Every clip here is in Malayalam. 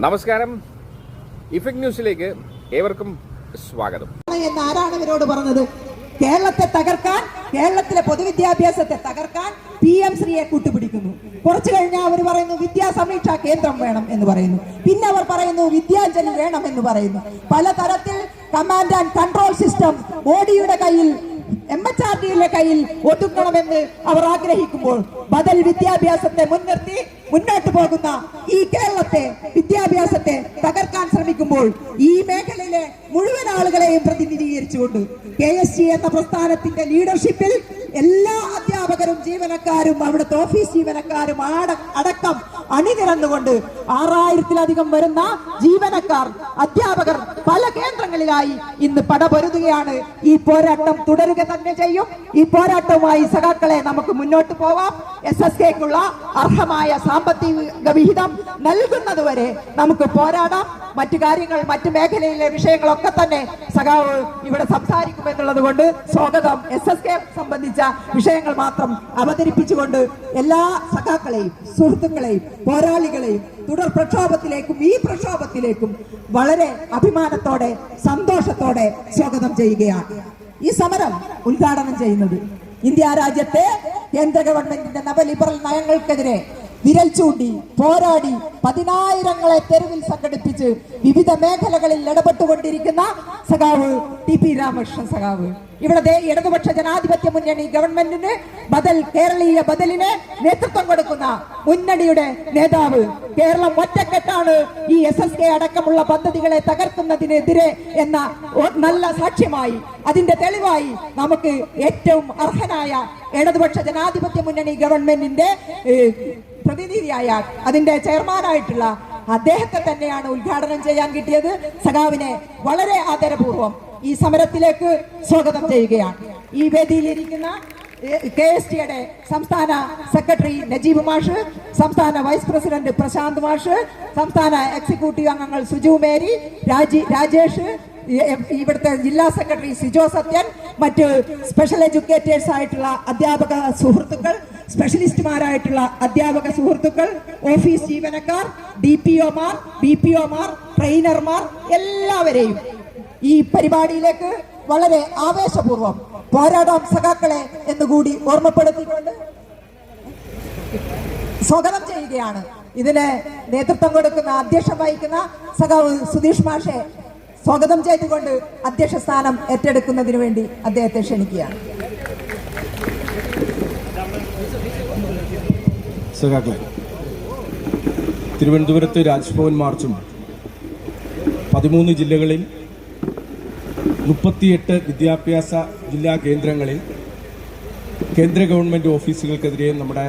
നമസ്കാരം. ഇഫക്ട് ന്യൂസിലേക്ക് ഏവർക്കും സ്വാഗതം. എന്ന് ആരാണ് ഇവരോട് പറഞ്ഞത്? കേരളത്തെ തകർക്കാൻ കേരളത്തിലെ പൊതുവിദ്യാഭ്യാസത്തെ തകർക്കാൻ പി എം ശ്രീയെ കൂട്ടുപിടിക്കുന്നു. കുറച്ചു കഴിഞ്ഞാൽ അവർ പറയുന്നു വിദ്യാ സമീക്ഷാ കേന്ദ്രം വേണം എന്ന് പറയുന്നു. പിന്നെ അവർ പറയുന്നു വിദ്യാഞ്ജലി വേണം എന്ന് പറയുന്നു. പലതരത്തിൽ കമാൻഡ് ആൻഡ് കൺട്രോൾ സിസ്റ്റം മോഡിയുടെ കയ്യിൽ എം എച്ച് ആർ ഡിയുടെ കയ്യിൽ ഒതുക്കണമെന്ന് അവർ ആഗ്രഹിക്കുമ്പോൾ ബദൽ വിദ്യാഭ്യാസത്തെ മുൻനിർത്തി മുന്നോട്ട് പോകുന്ന ഈ കേരളത്തെ വിദ്യാഭ്യാസത്തെ തകർക്കാൻ ശ്രമിക്കുമ്പോൾ ഈ മേഖലയിലെ മുഴുവൻ ആളുകളെയും പ്രതിനിധീകരിച്ചുകൊണ്ട് കെ എസ് സി എന്ന പ്രസ്ഥാനത്തിന്റെ ലീഡർഷിപ്പിൽ എല്ലാ അധ്യാപകരും ജീവനക്കാരും അവിടുത്തെ ഓഫീസ് ജീവനക്കാരും അടക്കം അണിനിരന്നുകൊണ്ട് ആറായിരത്തിലധികം വരുന്ന ജീവനക്കാർ അധ്യാപകർ പല കേന്ദ്രങ്ങളിലായി ഇന്ന് പടപൊരുതുകയാണ്. ഈ പോരാട്ടം തുടരുക തന്നെ ചെയ്യും. ഈ പോരാട്ടവുമായി സഖാക്കളെ നമുക്ക് മുന്നോട്ട് പോവാം. എസ് എസ് കെക്കുള്ള അർഹമായ സാമ്പത്തിക വിഹിതം നൽകുന്നതുവരെ നമുക്ക് പോരാടാം. മറ്റു കാര്യങ്ങൾ മറ്റു മേഖലയിലെ വിഷയങ്ങളൊക്കെ തന്നെ സഖാവ് ഇവിടെ സംസാരിക്കുമെന്നുള്ളത് കൊണ്ട് സ്വാഗതം. എസ് എസ് കെ സംബന്ധിച്ച വിഷയങ്ങൾ മാത്രം അവതരിപ്പിച്ചുകൊണ്ട് എല്ലാ സഖാക്കളെയും സുഹൃത്തുക്കളെയും പോരാളികളെയും തുടർ പ്രക്ഷോഭത്തിലേക്കും ഈ പ്രക്ഷോഭത്തിലേക്കും വളരെ അഭിമാനത്തോടെ സന്തോഷത്തോടെ സ്വാഗതം ചെയ്യുകയാണ്. ഈ സമരം ഉദ്ഘാടനം ചെയ്യുന്നത് ഇന്ത്യ രാജ്യത്തെ കേന്ദ്ര ഗവൺമെന്റിന്റെ നവലിബറൽ നയങ്ങൾക്കെതിരെ വിരൽ ചൂണ്ടി പോരാടി പതിനായിരങ്ങളെ തെരുവിൽ സംഘടിപ്പിച്ച് വിവിധ മേഖലകളിൽ ഇടപെട്ടുകൊണ്ടിരിക്കുന്ന സഖാവ് ടി പി രാമകൃഷ്ണൻ സഖാവ്. ഇവിടെ ഇടതുപക്ഷ ജനാധിപത്യ മുന്നണി ഗവൺമെന്റിന് ബദൽ കേരളീയ ബദലിന് നേതൃത്വം കൊടുക്കുന്ന മുന്നണിയുടെ നേതാവ്. കേരളം ഒറ്റക്കെട്ടാണ്. ഈ എസ് എസ് കെ അടക്കമുള്ള പദ്ധതികളെ തകർക്കുന്നതിനെതിരെ എന്ന നല്ല സാക്ഷ്യമായി അതിന്റെ തെളിവായി നമുക്ക് ഏറ്റവും അർഹനായ ഇടതുപക്ഷ ജനാധിപത്യ മുന്നണി ഗവൺമെന്റിന്റെ പ്രതിനിധിയായ അതിന്റെ ചെയർമാനായിട്ടുള്ള അദ്ദേഹത്തെ തന്നെയാണ് ഉദ്ഘാടനം ചെയ്യാൻ കിട്ടിയത്. സഖാവിനെ വളരെ ആദരപൂർവം ഈ സമരത്തിലേക്ക് സ്വാഗതം ചെയ്യുകയാണ്. ഈ വേദിയിലിരിക്കുന്ന കെ എസ് ടിയുടെ സംസ്ഥാന സെക്രട്ടറി നജീബ് മാഷ് സംസ്ഥാന വൈസ് പ്രസിഡന്റ് പ്രശാന്ത് മാഷ് സംസ്ഥാന എക്സിക്യൂട്ടീവ് അംഗങ്ങൾ സുജു മേരി രാജി രാജേഷ് ഇവിടുത്തെ ജില്ലാ സെക്രട്ടറി സിജോ സത്യൻ മറ്റ് സ്പെഷ്യൽ എഡ്യൂക്കേറ്റേഴ്സ് ആയിട്ടുള്ള അധ്യാപക സുഹൃത്തുക്കൾ സ്പെഷ്യലിസ്റ്റുമാരായിട്ടുള്ള അധ്യാപക സുഹൃത്തുക്കൾ ഓഫീസ് ജീവനക്കാർ ഡി പി ഒമാർ ബി പി ഒമാർ ട്രെയിനർമാർ എല്ലാവരെയും ഈ പരിപാടിയിലേക്ക് വളരെ ആവേശപൂർവം പോരാടാം സഖാക്കളെ എന്നുകൂടി ഓർമ്മപ്പെടുത്തിക്കൊണ്ട് സ്വാഗതം ചെയ്യുകയാണ്. ഇതിന് നേതൃത്വം കൊടുക്കുന്ന അധ്യക്ഷം വഹിക്കുന്ന സഖാവ് സുധീഷ് മാഷെ സ്വാഗതം ചെയ്തുകൊണ്ട് അധ്യക്ഷ സ്ഥാനം ഏറ്റെടുക്കുന്നതിന് വേണ്ടി അദ്ദേഹത്തെ ക്ഷണിക്കുകയാണ്. തിരുവനന്തപുരത്ത് രാജ്ഭവൻ മാർച്ചും പതിമൂന്ന് ജില്ലകളിൽ മുപ്പത്തിയെട്ട് വിദ്യാഭ്യാസ ജില്ലാ കേന്ദ്രങ്ങളിൽ കേന്ദ്ര ഗവൺമെന്റ് ഓഫീസുകൾക്കെതിരെ നമ്മുടെ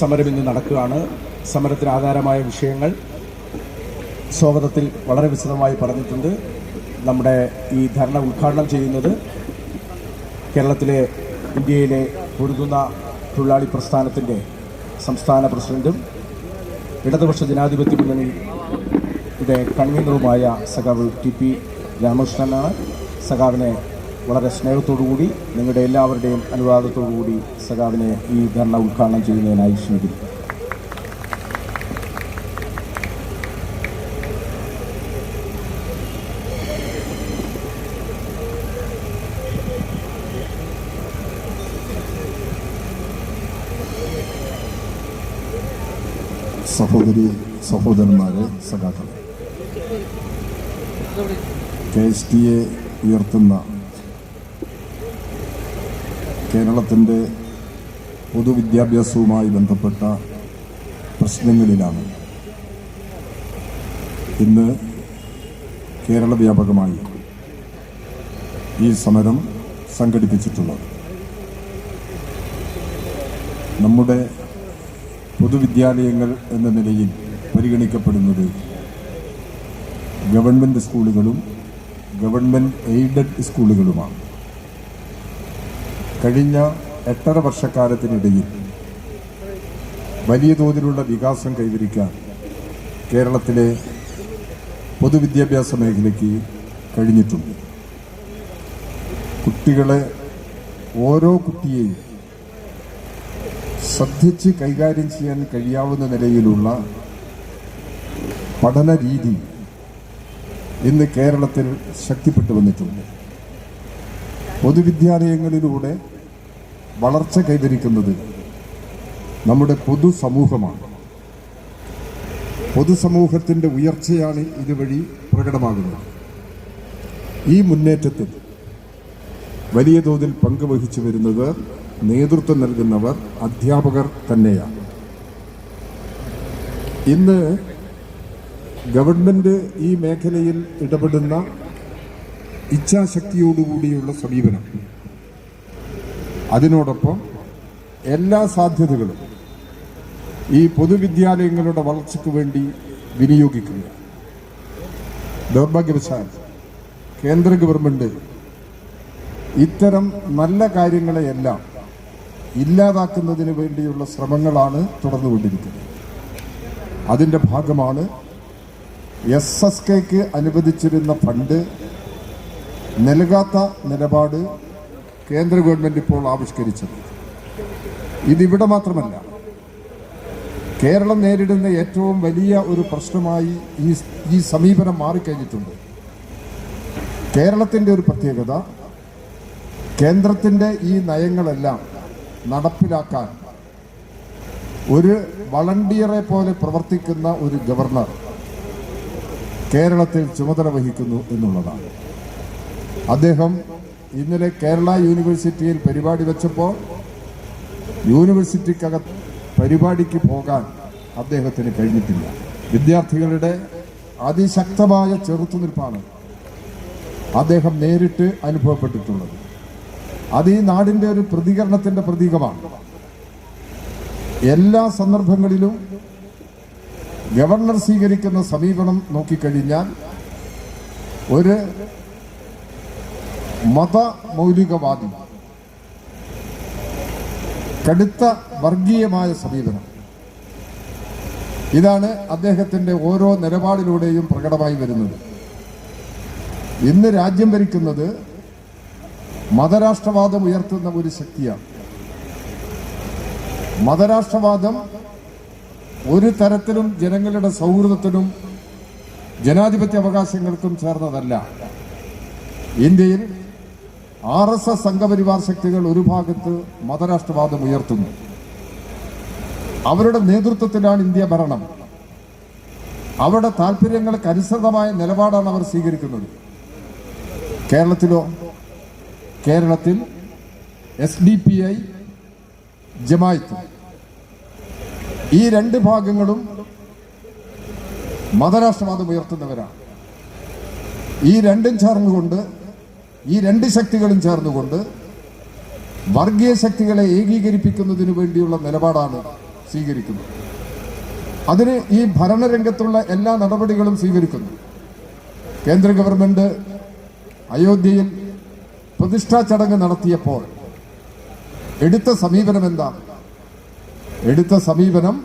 സമരം ഇന്ന് നടക്കുകയാണ്. സമരത്തിന് ആധാരമായ വിഷയങ്ങൾ സ്വാഗതത്തിൽ വളരെ വിശദമായി പറഞ്ഞിട്ടുണ്ട്. നമ്മുടെ ഈ ധർണ ഉദ്ഘാടനം ചെയ്യുന്നത് കേരളത്തിലെ ഇന്ത്യയിലെ പൊരുതുന്ന തൊഴിലാളി പ്രസ്ഥാനത്തിന്റെ സംസ്ഥാന പ്രസിഡന്റും ഇടതുപക്ഷ ജനാധിപത്യ മുന്നണിയുടെ കൺവീനറുമായ സഖാവ് ടി പി രാമകൃഷ്ണനാണ്. സഖാവിനെ വളരെ സ്നേഹത്തോടുകൂടി നിങ്ങളുടെ എല്ലാവരുടെയും അനുവാദത്തോടുകൂടി സഖാവിനെ ഈ ധർണ ഉദ്ഘാടനം ചെയ്യുന്നതിനായി ക്ഷണിക്കുന്നു. സഹോദരി സഹോദരന്മാരെ സഖാക്കളെ കെ എസ് ടി എ ഉയർത്തുന്ന കേരളത്തിന്റെ പൊതുവിദ്യാഭ്യാസവുമായി ബന്ധപ്പെട്ട പ്രശ്നങ്ങളിലാണ്. ഇന്ന് കേരള വ്യാപകമായി ഈ സമരം സംഘടിപ്പിച്ചിട്ടുള്ളത്. നമ്മുടെ പൊതുവിദ്യാലയങ്ങൾ എന്ന നിലയിൽ പരിഗണിക്കപ്പെടുന്നത്. ഗവൺമെന്റ് സ്കൂളുകളും ഗവൺമെന്റ് എയ്ഡഡ് സ്കൂളുകളുമാണ്. കഴിഞ്ഞ എട്ടര വർഷക്കാലത്തിനിടയിൽ വലിയ തോതിലുള്ള വികാസം കൈവരിക്കാൻ കേരളത്തിലെ പൊതുവിദ്യാഭ്യാസ മേഖലയ്ക്ക് കഴിഞ്ഞിട്ടുണ്ട്. കുട്ടികളെ ഓരോ കുട്ടിയെയും ശ്രദ്ധിച്ച് കൈകാര്യം ചെയ്യാൻ കഴിയാവുന്ന നിലയിലുള്ള പഠന രീതി ഇന്ന് കേരളത്തിൽ ശക്തിപ്പെട്ടു വന്നിട്ടുണ്ട്. പൊതുവിദ്യാലയങ്ങളിലൂടെ വളർച്ച കൈവരിക്കുന്നത് നമ്മുടെ പൊതുസമൂഹമാണ്. പൊതുസമൂഹത്തിന്റെ ഉയർച്ചയാണ് ഇതുവഴി പ്രകടമാകുന്നത്. ഈ മുന്നേറ്റത്തിൽ വലിയ തോതിൽ പങ്കുവഹിച്ചു വരുന്നത് നേതൃത്വം നൽകുന്നവർ അധ്യാപകർ തന്നെയാണ്. ഇന്ന് ഗവൺമെന്റ് ഈ മേഖലയിൽ ഇടപെടുന്ന ഇച്ഛാശക്തിയോടുകൂടിയുള്ള സമീപനം. അതിനോടൊപ്പം എല്ലാ സാധ്യതകളും ഈ പൊതുവിദ്യാലയങ്ങളുടെ വളർച്ചയ്ക്ക് വേണ്ടി വിനിയോഗിക്കുക ദൗർഭാഗ്യവശാൽ കേന്ദ്ര ഗവൺമെന്റ് ഇത്തരം നല്ല കാര്യങ്ങളെയെല്ലാം ഇല്ലാതാക്കുന്നതിന് വേണ്ടിയുള്ള ശ്രമങ്ങളാണ് തുടർന്നുകൊണ്ടിരിക്കുന്നത്. അതിന്റെ ഭാഗമാണ് എസ് എസ് കെക്ക് അനുവദിച്ചിരുന്ന ഫണ്ട് നൽകാത്ത നിലപാട് കേന്ദ്ര ഗവൺമെന്റ് ഇപ്പോൾ ആവിഷ്കരിച്ചത്. ഇതിവിടെ മാത്രമല്ല കേരളം നേരിടുന്ന ഏറ്റവും വലിയ ഒരു പ്രശ്നമായി ഈ ഈ സമീപനം മാറിക്കഴിഞ്ഞിട്ടുണ്ട്. കേരളത്തിന്റെ ഒരു പ്രത്യേകത കേന്ദ്രത്തിന്റെ ഈ നയങ്ങളെല്ലാം നടപ്പിലാക്കാൻ ഒരു വളണ്ടിയറെ പോലെ പ്രവർത്തിക്കുന്ന ഒരു ഗവർണർ കേരളത്തിൽ ചുമതല വഹിക്കുന്നു എന്നുള്ളതാണ്. അദ്ദേഹം ഇന്നലെ കേരള യൂണിവേഴ്സിറ്റിയിൽ പരിപാടി വെച്ചപ്പോൾ യൂണിവേഴ്സിറ്റിക്കകത്ത് പരിപാടിക്ക് പോകാൻ അദ്ദേഹത്തിന് കഴിഞ്ഞിട്ടില്ല. വിദ്യാർത്ഥികളുടെ അതിശക്തമായ ചെറുത്തുനിൽപ്പാണ് അദ്ദേഹം നേരിട്ട് അനുഭവപ്പെട്ടിട്ടുള്ളത്. അത് ഈ നാടിന്റെ ഒരു പ്രതികരണത്തിന്റെ പ്രതീകമാണ്. എല്ലാ സന്ദർഭങ്ങളിലും ഗവർണർ സ്വീകരിക്കുന്ന സമീപനം നോക്കിക്കഴിഞ്ഞാൽ ഒരു മതമൗലികവാദി കടുത്ത വർഗീയമായ സമീപനം. ഇതാണ് അദ്ദേഹത്തിന്റെ ഓരോ നിലപാടിലൂടെയും പ്രകടമായി വരുന്നത്. ഇന്ന് രാജ്യം ഭരിക്കുന്നത് മതരാഷ്ട്രവാദം ഉയർത്തുന്ന ഒരു ശക്തിയാണ്. മതരാഷ്ട്രവാദം ഒരു തരത്തിലും ജനങ്ങളുടെ സൗഹൃദത്തിനും ജനാധിപത്യ അവകാശങ്ങൾക്കും ചേർന്നതല്ല. ഇന്ത്യയിൽ ആർ എസ് എസ് സംഘപരിവാർ ശക്തികൾ ഒരു ഭാഗത്ത് മതരാഷ്ട്രവാദം ഉയർത്തുന്നു. അവരുടെ നേതൃത്വത്തിലാണ് ഇന്ത്യ ഭരണം. അവരുടെ താല്പര്യങ്ങൾക്ക് അനുസൃതമായ നിലപാടാണ് അവർ സ്വീകരിക്കുന്നത്. കേരളത്തിലോ കേരളത്തിൽ S D P I Jamaat. ഈ രണ്ട് ഭാഗങ്ങളും മതരാഷ്ട്രവാദം ഉയർത്തുന്നവരാണ്. ഈ രണ്ടും ചേർന്നുകൊണ്ട് ഈ രണ്ട് ശക്തികളും ചേർന്നുകൊണ്ട് വർഗീയ ശക്തികളെ ഏകീകരിപ്പിക്കുന്നതിനു വേണ്ടിയുള്ള നിലപാടാണ് സ്വീകരിക്കുന്നത്. അതിന് ഈ ഭരണരംഗത്തുള്ള എല്ലാ നടപടികളും സ്വീകരിക്കുന്നു. കേന്ദ്ര ഗവൺമെന്റ് അയോധ്യയിൽ പ്രതിഷ്ഠാ ചടങ്ങ് നടത്തിയപ്പോൾ എടുത്ത സമീപനം എന്താ എടുത്ത സമീപനം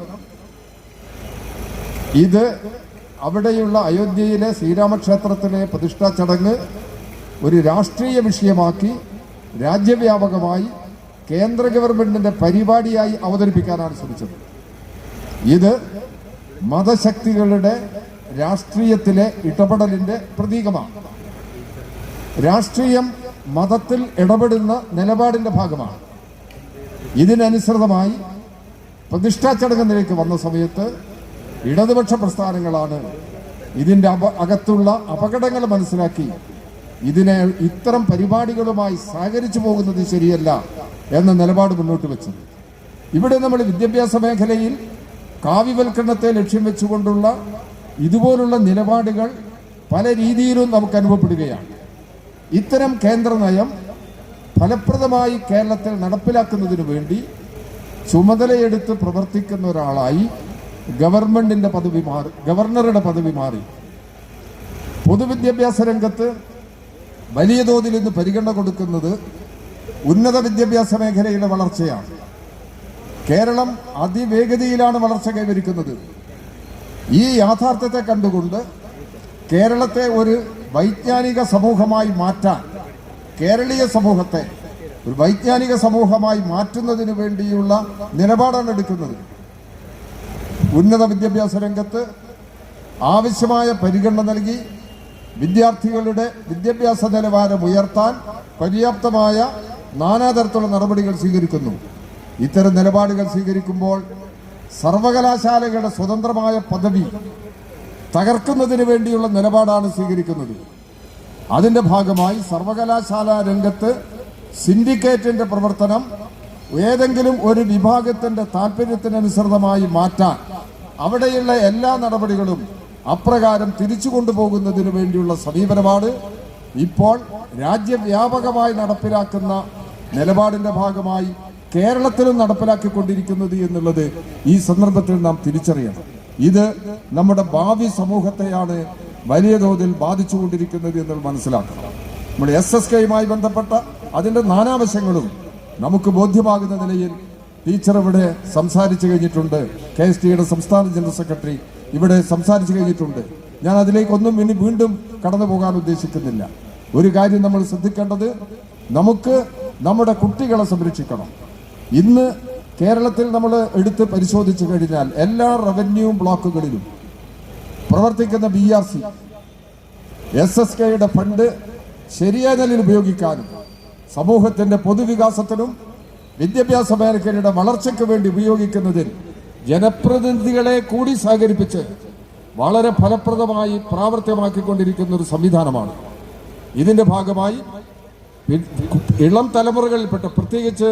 ഇത് അവിടെയുള്ള അയോധ്യയിലെ ശ്രീരാമക്ഷേത്രത്തിലെ പ്രതിഷ്ഠാ ചടങ്ങ് ഒരു രാഷ്ട്രീയ വിഷയമാക്കി രാജ്യവ്യാപകമായി കേന്ദ്ര ഗവൺമെന്റിന്റെ പരിപാടിയായി അവതരിപ്പിക്കാനാണ് ശ്രമിച്ചത്. ഇത് മതശക്തികളുടെ രാഷ്ട്രീയത്തിലെ ഇടപെടലിന്റെ പ്രതീകമാണ്. രാഷ്ട്രീയം മതത്തിൽ ഇടപെടുന്ന നിലപാടിന്റെ ഭാഗമാണ്. ഇതിനനുസൃതമായി പ്രതിഷ്ഠാ ചടങ്ങിലേക്ക് വന്ന സമയത്ത് ഇടതുപക്ഷ പ്രസ്ഥാനങ്ങളാണ് ഇതിന്റെ അപ അകത്തുള്ള അപകടങ്ങൾ മനസ്സിലാക്കി ഇതിനെ ഇത്തരം പരിപാടികളുമായി സഹകരിച്ചു പോകുന്നത് ശരിയല്ല എന്ന നിലപാട് മുന്നോട്ട് വെച്ചത്. ഇവിടെ നമ്മൾ വിദ്യാഭ്യാസ മേഖലയിൽ കാവ്യവൽക്കരണത്തെ ലക്ഷ്യം വെച്ചുകൊണ്ടുള്ള ഇതുപോലുള്ള നിലപാടുകൾ പല രീതിയിലും നമുക്ക് അനുഭവപ്പെടുകയാണ്. ഇത്തരം കേന്ദ്ര നയം ഫലപ്രദമായി കേരളത്തിൽ നടപ്പിലാക്കുന്നതിനു വേണ്ടി ചുമതലയെടുത്ത് പ്രവർത്തിക്കുന്ന ഒരാളായി ഗവൺമെന്റിന്റെ പദവി മാറി ഗവർണറുടെ പദവി മാറി. പൊതുവിദ്യാഭ്യാസ രംഗത്ത് വലിയ തോതിൽ ഇന്ന് പരിഗണന കൊടുക്കുന്നത് ഉന്നത വിദ്യാഭ്യാസ മേഖലയിലെ വളർച്ചയാണ്. കേരളം അതിവേഗതയിലാണ് വളർച്ച കൈവരിക്കുന്നത്. ഈ യാഥാർത്ഥ്യത്തെ കണ്ടുകൊണ്ട് കേരളത്തെ ഒരു വൈജ്ഞാനിക സമൂഹമായി മാറ്റാൻ കേരളീയ സമൂഹത്തെ ഒരു വൈജ്ഞാനിക സമൂഹമായി മാറ്റുന്നതിന് വേണ്ടിയുള്ള നിലപാടാണ് എടുക്കുന്നത്. ഉന്നത വിദ്യാഭ്യാസ രംഗത്ത് ആവശ്യമായ പരിഗണന നൽകി വിദ്യാർത്ഥികളുടെ വിദ്യാഭ്യാസ നിലവാരം ഉയർത്താൻ പര്യാപ്തമായ നാനാതരത്തിലുള്ള നടപടികൾ സ്വീകരിക്കുന്നു. ഇത്തരം നിലപാടുകൾ സ്വീകരിക്കുമ്പോൾ സർവകലാശാലകളുടെ സ്വതന്ത്രമായ പദവി തകർക്കുന്നതിന് വേണ്ടിയുള്ള നിലപാടാണ് സ്വീകരിക്കുന്നത്. അതിന്റെ ഭാഗമായി സർവകലാശാല രംഗത്ത് സിൻഡിക്കേറ്റിന്റെ പ്രവർത്തനം ഏതെങ്കിലും ഒരു വിഭാഗത്തിന്റെ താല്പര്യത്തിനനുസൃതമായി മാറ്റാൻ അവിടെയുള്ള എല്ലാ നടപടികളും അപ്രകാരം തിരിച്ചു കൊണ്ടുപോകുന്നതിന് വേണ്ടിയുള്ള സമീപനമാണ്. ഇപ്പോൾ രാജ്യവ്യാപകമായി നടപ്പിലാക്കുന്ന നിലപാടിന്റെ ഭാഗമായി കേരളത്തിലും നടപ്പിലാക്കിക്കൊണ്ടിരിക്കുന്നത് എന്നുള്ളത് ഈ സന്ദർഭത്തിൽ നാം തിരിച്ചറിയണം. ഇത് നമ്മുടെ ഭാവി സമൂഹത്തെയാണ് വലിയ തോതിൽ ബാധിച്ചുകൊണ്ടിരിക്കുന്നത് എന്ന് മനസ്സിലാക്കണം. നമ്മുടെ എസ് എസ് കെയുമായി ബന്ധപ്പെട്ട അതിന്റെ നാനാവശങ്ങളും നമുക്ക് ബോധ്യമാകുന്ന നിലയിൽ ടീച്ചർ ഇവിടെ സംസാരിച്ചു കഴിഞ്ഞിട്ടുണ്ട്. കെ എസ് ടിയുടെ സംസ്ഥാന ജനറൽ സെക്രട്ടറി ഇവിടെ സംസാരിച്ചു കഴിഞ്ഞിട്ടുണ്ട്. ഞാൻ അതിലേക്കൊന്നും ഇനി വീണ്ടും കടന്നു പോകാൻ ഉദ്ദേശിക്കുന്നില്ല. ഒരു കാര്യം നമ്മൾ ശ്രദ്ധിക്കേണ്ടത് നമുക്ക് നമ്മുടെ കുട്ടികളെ സംരക്ഷിക്കണം. ഇന്ന് കേരളത്തിൽ നമ്മൾ എടുത്ത് പരിശോധിച്ചു കഴിഞ്ഞാൽ എല്ലാ റവന്യൂ ബ്ലോക്കുകളിലും പ്രവർത്തിക്കുന്ന B R C S S കെയുടെ ഫണ്ട് ശരിയായ നിലയിൽ ഉപയോഗിക്കാനും സമൂഹത്തിന്റെ പൊതുവികാസത്തിനും വിദ്യാഭ്യാസ മേഖലയുടെ വളർച്ചയ്ക്ക് വേണ്ടി ഉപയോഗിക്കുന്നതിൽ ജനപ്രതിനിധികളെ കൂടി സഹകരിപ്പിച്ച് വളരെ ഫലപ്രദമായി പ്രാവർത്തികമാക്കിക്കൊണ്ടിരിക്കുന്ന ഒരു സംവിധാനമാണ്. ഇതിന്റെ ഭാഗമായി ഇളം തലമുറകളിൽപ്പെട്ട പ്രത്യേകിച്ച്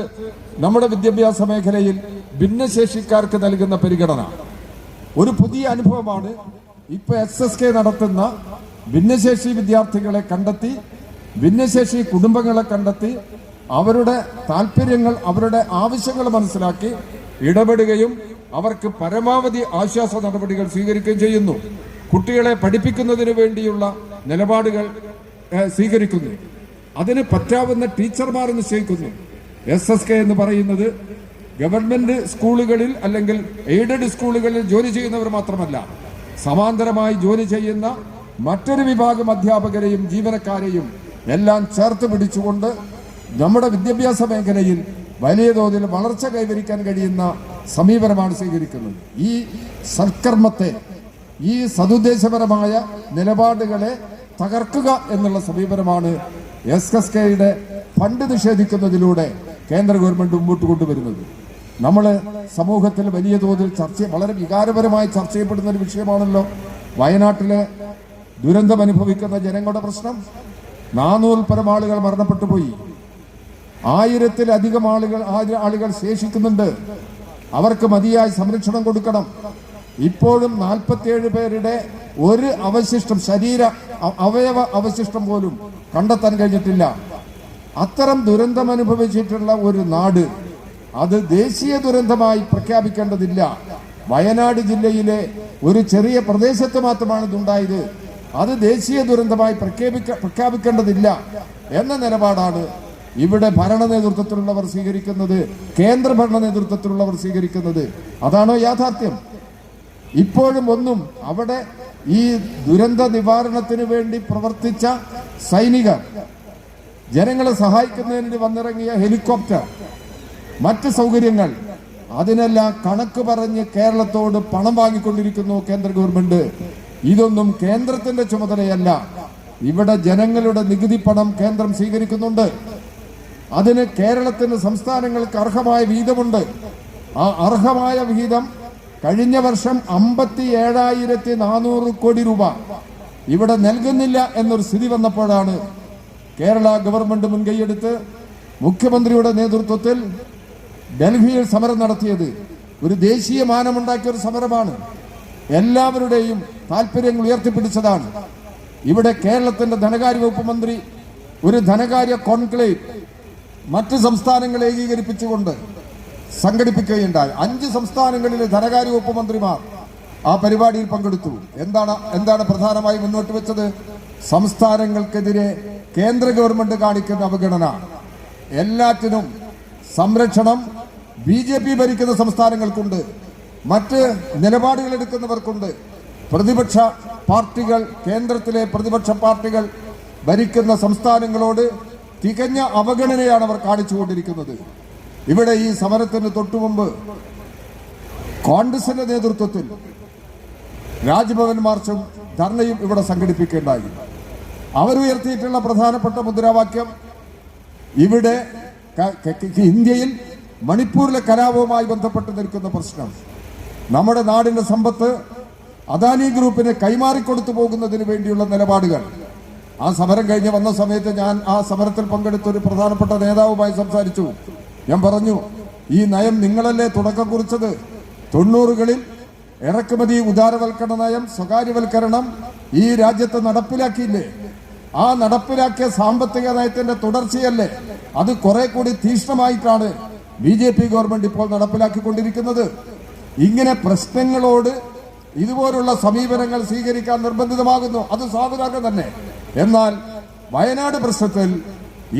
നമ്മുടെ വിദ്യാഭ്യാസ മേഖലയിൽ ഭിന്നശേഷിക്കാർക്ക് നൽകുന്ന പരിഗണന. ഒരു പുതിയ അനുഭവമാണ് ഇപ്പൊ എസ് എസ് കെ നടത്തുന്ന ഭിന്നശേഷി വിദ്യാർത്ഥികളെ കണ്ടെത്തി ഭിന്നശേഷി കുടുംബങ്ങളെ കണ്ടെത്തി അവരുടെ താല്പര്യങ്ങൾ അവരുടെ ആവശ്യങ്ങൾ മനസ്സിലാക്കി ഇടപെടുകയും അവർക്ക് പരമാവധി ആശ്വാസ നടപടികൾ സ്വീകരിക്കുകയും ചെയ്യുന്നു. കുട്ടികളെ പഠിപ്പിക്കുന്നതിന് വേണ്ടിയുള്ള നിലപാടുകൾ സ്വീകരിക്കുന്നു. അതിന് പറ്റാവുന്ന ടീച്ചർമാർ നിശ്ചയിക്കുന്നു എസ് എസ് കെ എന്ന് പറയുന്നത് ഗവൺമെന്റ് സ്കൂളുകളിൽ അല്ലെങ്കിൽ എയ്ഡഡ് സ്കൂളുകളിൽ ജോലി ചെയ്യുന്നവർ മാത്രമല്ല സമാന്തരമായി ജോലി ചെയ്യുന്ന മറ്റൊരു വിഭാഗം അധ്യാപകരെയും ജീവനക്കാരെയും എല്ലാം ചേർത്ത് പിടിച്ചുകൊണ്ട് നമ്മുടെ വിദ്യാഭ്യാസ മേഖലയിൽ വലിയ തോതിൽ വളർച്ച കൈവരിക്കാൻ കഴിയുന്ന സമീപനമാണ് സ്വീകരിക്കുന്നത്. ഈ സൽക്കർമ്മത്തെ ഈ സതുദ്ദേശപരമായ നിലപാടുകളെ തകർക്കുക എന്നുള്ള സമീപനമാണ് എസ് എസ് കെയുടെ ഫണ്ട് നിഷേധിക്കുന്നതിലൂടെ കേന്ദ്ര ഗവൺമെന്റ് മുമ്പോട്ട് കൊണ്ടുവരുന്നത്. നമ്മൾ സമൂഹത്തിൽ വലിയ തോതിൽ ചർച്ച വളരെ വികാരപരമായി ചർച്ച ചെയ്യപ്പെടുന്ന ഒരു വിഷയമാണല്ലോ. വയനാട്ടിലെ ദുരന്തം അനുഭവിക്കുന്ന ജനങ്ങളുടെ പ്രശ്നം. നാനൂറിൽ പരം ആളുകൾ മരണപ്പെട്ടു പോയി. ആയിരത്തിലധികം ആളുകൾ ആളുകൾ ശേഷിക്കുന്നുണ്ട് അവർക്ക് മതിയായ സംരക്ഷണം കൊടുക്കണം ഇപ്പോഴും നാൽപ്പത്തിയേഴ് പേരുടെ ഒരു അവശിഷ്ടം ശരീര അവയവ അവശിഷ്ടം പോലും കണ്ടെത്താൻ കഴിഞ്ഞിട്ടില്ല. അത്തരം ദുരന്തം അനുഭവിച്ചിട്ടുള്ള ഒരു നാട് അത് ദേശീയ ദുരന്തമായി പ്രഖ്യാപിക്കേണ്ടതില്ല. വയനാട് ജില്ലയിലെ ഒരു ചെറിയ പ്രദേശത്ത് മാത്രമാണ് ഇതുണ്ടായത്. അത് ദേശീയ ദുരന്തമായി പ്രഖ്യാപിക്ക പ്രഖ്യാപിക്കേണ്ടതില്ല എന്ന നിലപാടാണ് ഇവിടെ ഭരണ നേതൃത്വത്തിലുള്ളവർ സ്വീകരിക്കുന്നത് കേന്ദ്ര ഭരണ നേതൃത്വത്തിലുള്ളവർ സ്വീകരിക്കുന്നത്. അതാണോ യാഥാർത്ഥ്യം? ഇപ്പോഴും ഒന്നും അവിടെ ഈ ദുരന്ത നിവാരണത്തിന് വേണ്ടി പ്രവർത്തിച്ച സൈനികർ ജനങ്ങളെ സഹായിക്കുന്നതിന് വന്നിറങ്ങിയ ഹെലികോപ്റ്റർ മറ്റ് സൗകര്യങ്ങൾ അതിനെല്ലാം കണക്ക് പറഞ്ഞ് കേരളത്തോട് പണം വാങ്ങിക്കൊണ്ടിരിക്കുന്നു കേന്ദ്ര ഗവൺമെന്റ്. ഇതൊന്നും കേന്ദ്രത്തിന്റെ ചുമതലയല്ല. ഇവിടെ ജനങ്ങളുടെ നികുതി പണം കേന്ദ്രം സ്വീകരിക്കുന്നുണ്ട്. അതിന് കേരളത്തിന് സംസ്ഥാനങ്ങൾക്ക് അർഹമായ വിഹിതമുണ്ട് ആ അർഹമായ വിഹിതം കഴിഞ്ഞ വർഷം അമ്പത്തി ഏഴായിരത്തി നാനൂറ് കോടി രൂപ ഇവിടെ നൽകുന്നില്ല എന്നൊരു സ്ഥിതി വന്നപ്പോഴാണ് കേരള ഗവൺമെന്റ് മുൻകൈയെടുത്ത് മുഖ്യമന്ത്രിയുടെ നേതൃത്വത്തിൽ ഡൽഹിയിൽ സമരം നടത്തിയത്. ഒരു ദേശീയ മാനമുണ്ടാക്കിയ ഒരു സമരമാണ്. എല്ലാവരുടെയും താല്പര്യങ്ങൾ ഉയർത്തിപ്പിടിച്ചതാണ്. ഇവിടെ കേരളത്തിന്റെ ധനകാര്യ വകുപ്പ് മന്ത്രി ഒരു ധനകാര്യ കോൺക്ലേവ് മറ്റ് സംസ്ഥാനങ്ങളെ ഏകീകരിപ്പിച്ചുകൊണ്ട് സംഘടിപ്പിക്കുകയുണ്ടായി. അഞ്ച് സംസ്ഥാനങ്ങളിലെ ധനകാര്യ വകുപ്പ് മന്ത്രിമാർ ആ പരിപാടിയിൽ പങ്കെടുത്തു. എന്താണ് എന്താണ് പ്രധാനമായി മുന്നോട്ട് വെച്ചത്? സംസ്ഥാനങ്ങൾക്കെതിരെ കേന്ദ്ര ഗവൺമെന്റ് കാണിക്കുന്ന അവഗണന. എല്ലാറ്റിനും സംരക്ഷണം ബി ജെ പി ഭരിക്കുന്ന സംസ്ഥാനങ്ങൾക്കുണ്ട്. മറ്റ് നിലപാടുകൾ എടുക്കുന്നവർക്കുണ്ട് പ്രതിപക്ഷ പാർട്ടികൾ കേന്ദ്രത്തിലെ പ്രതിപക്ഷ പാർട്ടികൾ ഭരിക്കുന്ന സംസ്ഥാനങ്ങളോട് തികഞ്ഞ അവഗണനയാണ് അവർ കാണിച്ചുകൊണ്ടിരിക്കുന്നത്. ഇവിടെ ഈ സമരത്തിന് തൊട്ടുമുമ്പ് കോൺഗ്രസിന്റെ നേതൃത്വത്തിൽ രാജ്ഭവൻ മാർച്ചും ധർണയും ഇവിടെ സംഘടിപ്പിക്കേണ്ടായി. അവരുയർത്തിയിട്ടുള്ള പ്രധാനപ്പെട്ട മുദ്രാവാക്യം ഇവിടെ ഇന്ത്യയിൽ മണിപ്പൂരിലെ കലാപവുമായി ബന്ധപ്പെട്ട് നിൽക്കുന്ന പ്രശ്നം. നമ്മുടെ നാടിന്റെ സമ്പത്ത് അദാനി ഗ്രൂപ്പിന് കൈമാറിക്കൊടുത്തു പോകുന്നതിന് വേണ്ടിയുള്ള നിലപാടുകൾ. ആ സമരം കഴിഞ്ഞ് വന്ന സമയത്ത് ഞാൻ ആ സമരത്തിൽ പങ്കെടുത്ത ഒരു പ്രധാനപ്പെട്ട നേതാവുമായി സംസാരിച്ചു. ഞാൻ പറഞ്ഞു ഈ നയം നിങ്ങളല്ലേ തുടക്കം കുറിച്ചത്? തൊണ്ണൂറുകളിൽ ഇറക്കുമതി ഉദാരവൽക്കരണ നയം സ്വകാര്യവൽക്കരണം ഈ രാജ്യത്ത് നടപ്പിലാക്കിയില്ലേ? ആ നടപ്പിലാക്കിയ സാമ്പത്തിക നയത്തിന്റെ തുടർച്ചയല്ലേ? അത് കുറെ കൂടി തീക്ഷ്ണമായിട്ടാണ് ബി ജെ പി ഗവൺമെന്റ് ഇപ്പോൾ നടപ്പിലാക്കിക്കൊണ്ടിരിക്കുന്നത്. ഇങ്ങനെ പ്രശ്നങ്ങളോട് ഇതുപോലുള്ള സമീപനങ്ങൾ സ്വീകരിക്കാൻ നിർബന്ധിതമാകുന്നു. അത് സ്വാഭാവികം തന്നെ. എന്നാൽ വയനാട് പ്രശ്നത്തിൽ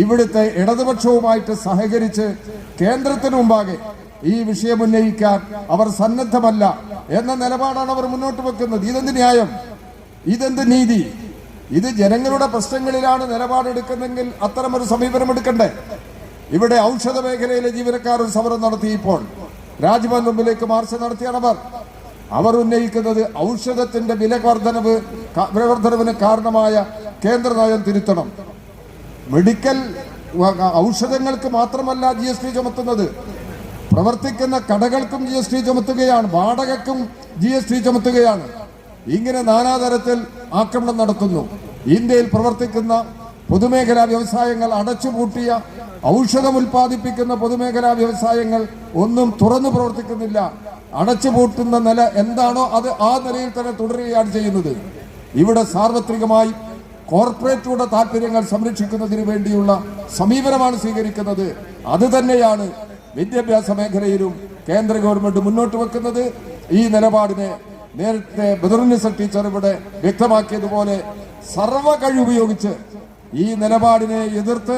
ഇവിടുത്തെ ഇടതുപക്ഷവുമായിട്ട് സഹകരിച്ച് കേന്ദ്രത്തിന് മുമ്പാകെ ഈ വിഷയം ഉന്നയിക്കാൻ അവർ സന്നദ്ധമല്ല എന്ന നിലപാടാണ് അവർ മുന്നോട്ട് വെക്കുന്നത്. ഇതെന്ത് ന്യായം? ഇതെന്ത് നീതി? ഇത് ജനങ്ങളുടെ പ്രശ്നങ്ങളിലാണ് നിലപാടെടുക്കുന്നതെങ്കിൽ അത്തരമൊരു സമീപനം എടുക്കണ്ടേ? ഇവിടെ ഔഷധ മേഖലയിലെ ജീവനക്കാർ ഒരു സമരം നടത്തി ഇപ്പോൾ. രാജ്ഭവൻ മുമ്പിലേക്ക് മാർച്ച് നടത്തിയാണ് അവർ. അവർ ഉന്നയിക്കുന്നത് ഔഷധത്തിന്റെ വില വർധനവ് വിലവർദ്ധനവിന് കാരണമായ കേന്ദ്ര നയം തിരുത്തണം. മെഡിക്കൽ ഔഷധങ്ങൾക്ക് മാത്രമല്ല ജി എസ് ടി ചുമത്തുന്നത്. പ്രവർത്തിക്കുന്ന കടകൾക്കും ജി എസ് ടി ചുമത്തുകയാണ് വാടകയ്ക്കും ജി എസ് ടി ചുമത്തുകയാണ്. ഇങ്ങനെ നാനാതരത്തിൽ ആക്രമണം നടത്തുന്നു. ഇന്ത്യയിൽ പ്രവർത്തിക്കുന്ന പൊതുമേഖലാ വ്യവസായങ്ങൾ അടച്ചുപൂട്ടിയ ഔഷധം ഉൽപ്പാദിപ്പിക്കുന്ന പൊതുമേഖലാ വ്യവസായങ്ങൾ ഒന്നും തുറന്നു പ്രവർത്തിക്കുന്നില്ല. അടച്ചുപൂട്ടുന്ന നില എന്താണോ അത് ആ നിലയിൽ തന്നെ തുടരുകയാണ് ചെയ്യുന്നത്. ഇവിടെ സാർവത്രികമായി കോർപ്പറേറ്റുകളുടെ താല്പര്യങ്ങൾ സംരക്ഷിക്കുന്നതിന് വേണ്ടിയുള്ള സമീപനമാണ് സ്വീകരിക്കുന്നത്. അത് തന്നെയാണ് വിദ്യാഭ്യാസ മേഖലയിലും കേന്ദ്ര ഗവൺമെന്റ് മുന്നോട്ട് വെക്കുന്നത്. ഈ നിലപാടിനെ നേരത്തെ ബദറുനിസ ടീച്ചർ ഇവിടെ വ്യക്തമാക്കിയതുപോലെ സർവ കഴിവുപയോഗിച്ച് ഈ നിലപാടിനെ എതിർത്ത്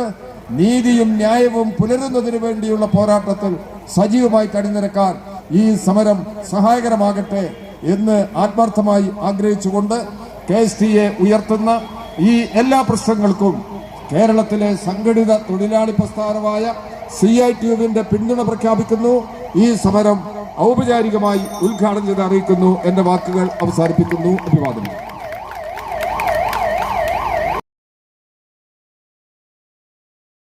നീതിയും ന്യായവും പുലരുന്നതിന് വേണ്ടിയുള്ള പോരാട്ടത്തിൽ സജീവമായി അണിനിരക്കാൻ ഈ സമരം സഹായകരമാകട്ടെ എന്ന് ആത്മാർത്ഥമായി ആഗ്രഹിച്ചുകൊണ്ട് കെ എസ് ടി ഉയർത്തുന്ന ഈ എല്ലാ പ്രശ്നങ്ങൾക്കും കേരളത്തിലെ സംഘടിത തൊഴിലാളി പ്രസ്ഥാനമായ സി ഐ ടി യുവിന്റെ പിന്തുണ പ്രഖ്യാപിക്കുന്നു. ഈ സമരം ഔപചാരികമായി ഉദ്ഘാടനം ചെയ്ത് അറിയിക്കുന്നു എന്റെ വാക്കുകൾ അവസാനിപ്പിക്കുന്നു. അഭിവാദനം